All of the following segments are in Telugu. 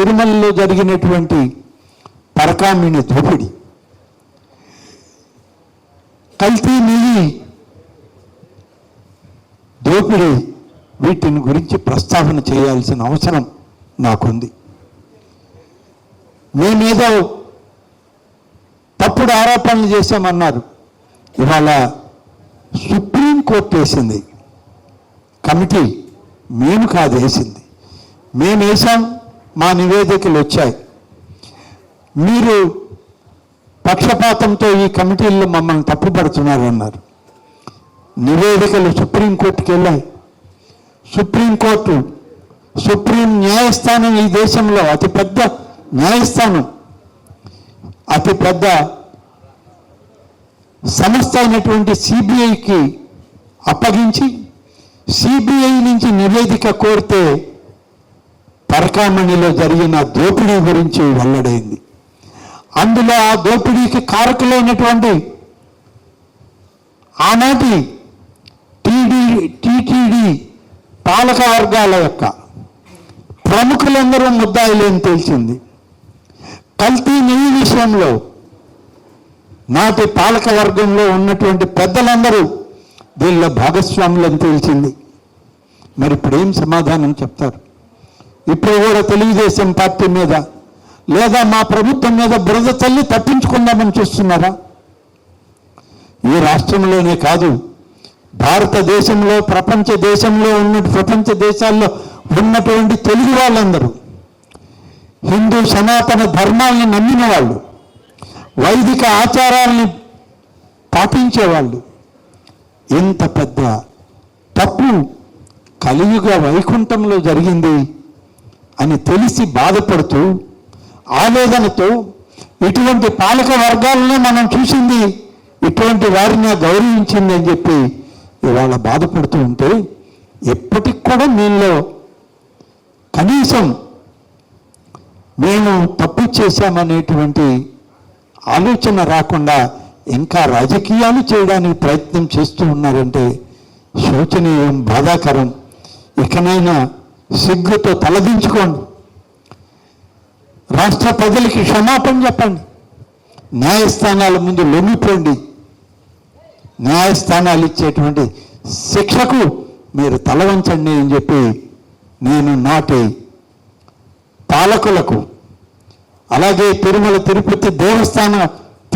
తిరుమలలో జరిగినటువంటి పరకామిని దోపిడి కల్తీ నెయ్యి దోపిడీ వీటిని గురించి ప్రస్తావన చేయాల్సిన అవసరం నాకుంది. మేమేదో తప్పుడు ఆరోపణలు చేశామన్నారు. ఇవాళ సుప్రీంకోర్టు వేసింది. కమిటీ మేము కాదు వేసింది. మేము వేసాం మా నివేదికలు వచ్చాయి. మీరు పక్షపాతంతో ఈ కమిటీల్లో మమ్మల్ని తప్పుపడుతున్నారు అన్నారు నివేదికలు సుప్రీంకోర్టుకి వెళ్ళాయి. సుప్రీంకోర్టు సుప్రీం న్యాయస్థానం ఈ దేశంలో అతిపెద్ద న్యాయస్థానం. అతిపెద్ద సంస్థ అయినటువంటి సిబిఐకి అప్పగించి సిబిఐ నుంచి నివేదిక కోరితే అరకామణిలో జరిగిన దోపిడీ గురించి వెల్లడైంది. అందులో ఆ దోపిడీకి కారకులైనటువంటి ఆనాటి టీడీ టీటీడీ పాలక వర్గాల యొక్క ప్రముఖులందరూ ముద్దాయిలేని తెలిసింది కల్తీ నెయ్యి విషయంలో నాటి పాలక వర్గంలో ఉన్నటువంటి పెద్దలందరూ దీనిలో భాగస్వాములని తెలిసింది మరి ఇప్పుడు ఏం సమాధానం చెప్తారు? ఇప్పుడు కూడా తెలుగుదేశం పార్టీ మీద లేదా మా ప్రభుత్వం మీద బురద తల్లి తప్పించుకుందామని చూస్తున్నారా? ఈ రాష్ట్రంలోనే కాదు భారతదేశంలో ప్రపంచ దేశంలో ఉన్న ప్రపంచ దేశాల్లో ఉన్నటువంటి తెలుగు వాళ్ళందరూ హిందూ సనాతన ధర్మాల్ని నమ్మిన వాళ్ళు వైదిక ఆచారాల్ని పాటించేవాళ్ళు ఇంత పెద్ద తప్పు కలియుగ వైకుంఠంలో జరిగింది. అని తెలిసి బాధపడుతూ ఆవేదనతో ఇటువంటి పాలక వర్గాలనే మనం చూసింది ఇటువంటి వారిని గౌరవించింది అని చెప్పి ఇవాళ బాధపడుతూ ఉంటే ఎప్పటికి కూడా మీలో కనీసం మేము తప్పు చేశామనేటువంటి ఆలోచన రాకుండా ఇంకా రాజకీయాలు చేయడానికి ప్రయత్నం చేస్తూ ఉన్నారంటే శోచనీయం బాధాకరం. ఇకనైనా సిగ్గుతో తలదించుకోండి. రాష్ట్ర ప్రజలకి క్షమాపణ చెప్పండి. న్యాయస్థానాల ముందు లొంగిపోండి. న్యాయస్థానాలు ఇచ్చేటువంటి శిక్షకు మీరు తలవంచండి అని చెప్పి నేను నాటి పాలకులకు అలాగే తిరుమల తిరుపతి దేవస్థాన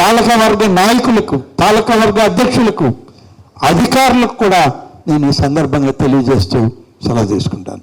పాలకవర్గ నాయకులకు పాలకవర్గ అధ్యక్షులకు అధికారులకు కూడా నేను ఈ సందర్భంగా తెలియజేస్తూ సెలవు తీసుకుంటాను.